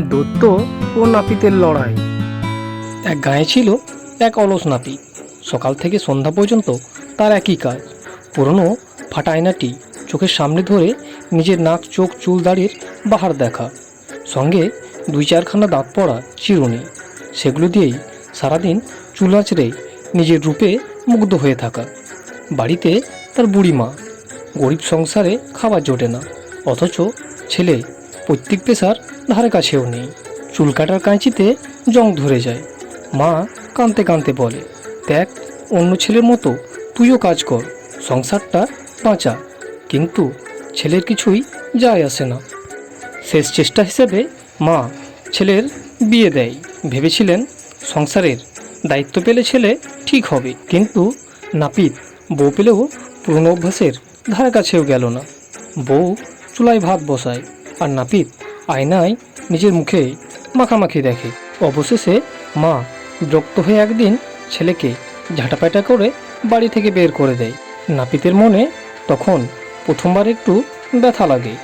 দত্ত ও নাপিতের লড়াই। এক গায়ে ছিল এক অলস নাপিত সকাল থেকে সন্ধ্যা পর্যন্ত তার একই কাজ। পুরনো ফাটা আয়নাটি চোখের সামনে ধরে নিজের নাক, চোখ, চুল দাড়ির বাহার দেখা। সঙ্গে দুই চারখানা দাঁত পড়া চিরুনি। সেগুলো দিয়েই সারাদিন চুল আঁচড়ে নিজের রূপে মুগ্ধ হয়ে থাকা। বাড়িতে তার বুড়ি মা গরিব সংসারে খাবার জোটে না। অথচ ছেলে প্রত্যেক পেশার ধারে কাছেও নেই। চুল কাটার কাঁচিতে জং ধরে যায়। মা কাঁদতে কাঁদতে বলে, দেখ, অন্য ছেলের মতো তুইও কাজ কর, সংসারটা বাঁচা। কিন্তু ছেলের কিছুই যায় আসে না। শেষ চেষ্টা হিসেবে মা ছেলের বিয়ে দেয়। ভেবেছিলেন সংসারের দায়িত্ব পেলে ছেলে ঠিক হবে। কিন্তু নাপিত বউ পেলেও পুরনো অভ্যাসের ধারে কাছেও গেল না। বউ চুলায় ভাত বসায়। আর নাপিত আয়নায় নিজের মুখে মাখামাখি দেখে। অবশেষে মা বিরক্ত হয়ে একদিন ছেলেকে ঝাঁটাপাটা করে বাড়ি থেকে বের করে দেয়। নাপিতের মনে তখন প্রথমবার একটু ব্যথা লাগে।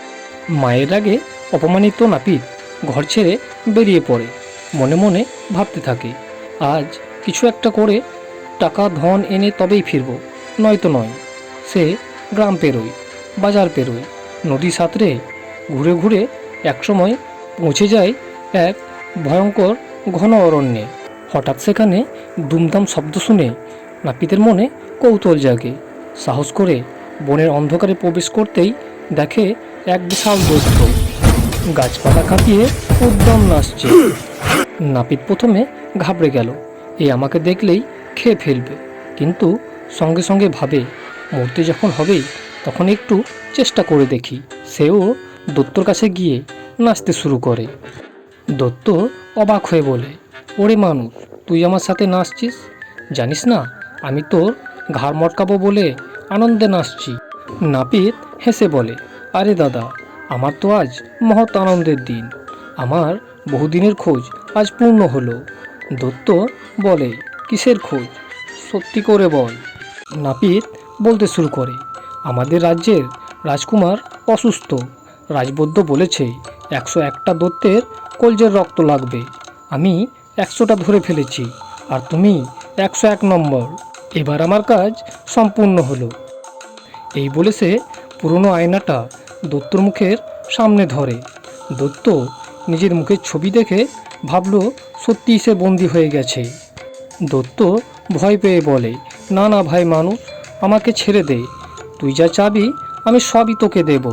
মায়ের আগে অপমানিত নাপিত ঘর ছেড়ে বেরিয়ে পড়ে। মনে মনে ভাবতে থাকে, আজ কিছু একটা করে টাকা, ধন এনে তবেই ফিরব। নয়তো নয়, সে গ্রাম পেরোয়, বাজার পেরোয়, নদী সাঁতরে ঘুরে ঘুরে একসময় পৌঁছে যায় এক ভয়ঙ্কর ঘন অরণ্যে। হঠাৎ সেখানে দুমদাম শব্দ শুনে নাপিতের মনে কৌতূহল জাগে। সাহস করে বনের অন্ধকারে প্রবেশ করতেই দেখে এক বিশাল দৈত্য। গাছপালা কাঁপিয়ে উদ্যম নাচছে। নাপিত প্রথমে ঘাবড়ে গেল। এ আমাকে দেখলেই খেয়ে ফেলবে। কিন্তু সঙ্গে সঙ্গে ভাবে, মরতে যখন হবেই, তখন একটু চেষ্টা করে দেখি। সেও দত্তর কাছে গিয়ে নাচতে শুরু করে। দত্ত অবাক হয়ে বলে, ওরে মানুষ, তুই আমার সাথে নাচছিস? জানিস না, আমি তোর ঘাড় মটকাবো বলে আনন্দে নাচছি। নাপিত হেসে বলে, আরে দাদা, আমার তো আজ মহৎ আনন্দের দিন। আমার বহুদিনের খোঁজ আজ পূর্ণ হলো। দত্ত বলে, কিসের খোঁজ? সত্যি করে বল। নাপিত বলতে শুরু করে, আমাদের রাজ্যের রাজকুমার অসুস্থ। রাজবৈদ্য বলেছে, একশো একটা দত্তের কলজের রক্ত লাগবে। আমি একশোটা ধরে ফেলেছি, আর তুমি একশো এক নম্বর। এবার আমার কাজ সম্পূর্ণ হলো। এই বলে সে পুরনো আয়নাটা দত্তর মুখের সামনে ধরে। দত্ত নিজের মুখের ছবি দেখে ভাবল, সত্যিই সে বন্দি হয়ে গেছে। দত্ত ভয় পেয়ে বলে, না না ভাই মানুষ, আমাকে ছেড়ে দে। তুই যা চাবি, আমি সবই তোকে দেব।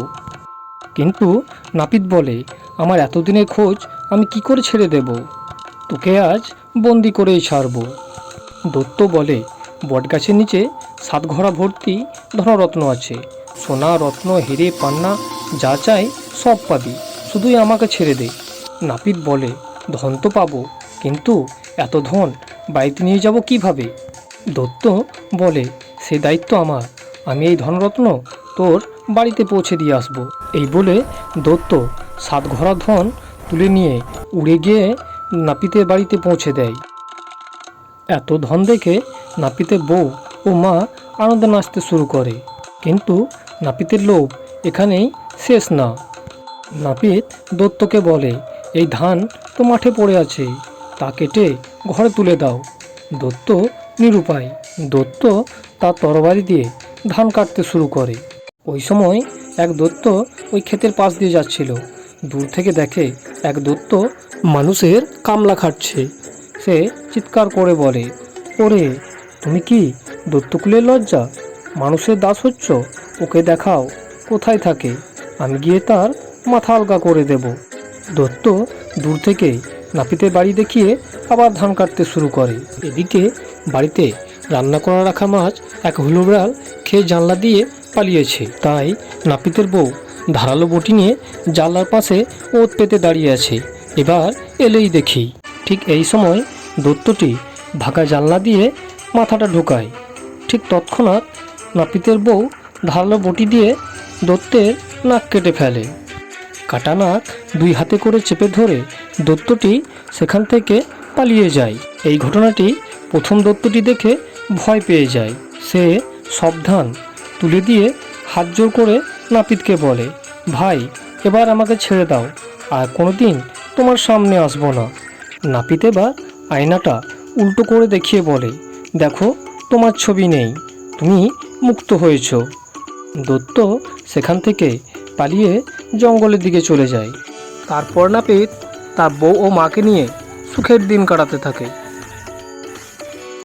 কিন্তু নাপিত বলে, আমার এতদিনের খোঁজ আমি কি করে ছেড়ে দেব? তোকে আজ বন্দি করেই ছাড়ব। দত্ত বলে, বটগাছের নিচে সাত ঘোড়া ভর্তি ধনরত্ন আছে। সোনা, রত্ন, হিরে, পান্না, যা চাই সব পাবি, শুধুই আমাকে ছেড়ে দে। নাপিত বলে, ধন তো পাবো, কিন্তু এত ধন বাড়িতে নিয়ে যাব কীভাবে? দত্ত বলে, সে দায়িত্ব আমার। আমি এই ধনরত্ন তোর বাড়িতে পৌঁছে দিয়ে আসব। এই বলে দত্ত সাত ঘোড়া ধন তুলে নিয়ে উড়ে গিয়ে নাপিতের বাড়িতে পৌঁছে দেয়। এত ধন দেখে নাপিতের বউ ও মা আনন্দে নাচতে শুরু করে। কিন্তু নাপিতের লোভ এখানেই শেষ না। নাপিত দত্তকে বলে, এই ধান তো মাঠে পড়ে আছে, তা কেটে ঘরে তুলে দাও। দত্ত নিরুপায়। দত্ত তার তরবারি দিয়ে ধান কাটতে শুরু করে। ওই সময় এক দত্ত ওই ক্ষেতের পাশ দিয়ে যাচ্ছিল। দূর থেকে দেখে এক দত্ত মানুষের কামলা খাটছে। সে চিৎকার করে বলে, ওরে, তুমি কি দত্তকুলের লজ্জা? মানুষের দাস হচ্ছ? ওকে দেখাও, কোথায় থাকে? আমি গিয়ে তার মাথা আলগা করে দেব। দত্ত দূর থেকে নাপিতের বাড়ি দেখিয়ে আবার ধান কাটতে শুরু করে। এদিকে বাড়িতে রান্না করা রাখা মাছ এক হুলুবড়াল খেয়ে জানলা দিয়ে পালিয়েছে। তাই নাপিতের বউ ধারালো বটি নিয়ে জানলার পাশে ওত পেতে দাঁড়িয়ে আছে। এবার এলেই দেখি, ঠিক এই সময় দত্তটি ঢাকা জানলা দিয়ে মাথাটা ঢোকায়। ঠিক তৎক্ষণাৎ নাপিতের বউ ধারালো বটি দিয়ে দত্তের নাক কেটে ফেলে। কাটা নাক দুই হাতে করে চেপে ধরে দত্তটি সেখান থেকে পালিয়ে যায়। এই ঘটনাটি প্রথম দত্তটি দেখে ভয় পেয়ে যায়। সে সব ধান তুলে দিয়ে হাত জোর করে নাপিতকে বলে, ভাই, এবার আমাকে ছেড়ে দাও, আর কোনোদিন তোমার সামনে আসব না। নাপিত এবার আয়নাটা উল্টো করে দেখিয়ে বলে, দেখো, তোমার ছবি নেই, তুমি মুক্ত হয়েছ। দত্ত সেখান থেকে পালিয়ে জঙ্গলের দিকে চলে যায়। তারপর নাপিত তার বউ ও মাকে নিয়ে সুখের দিন কাটাতে থাকে।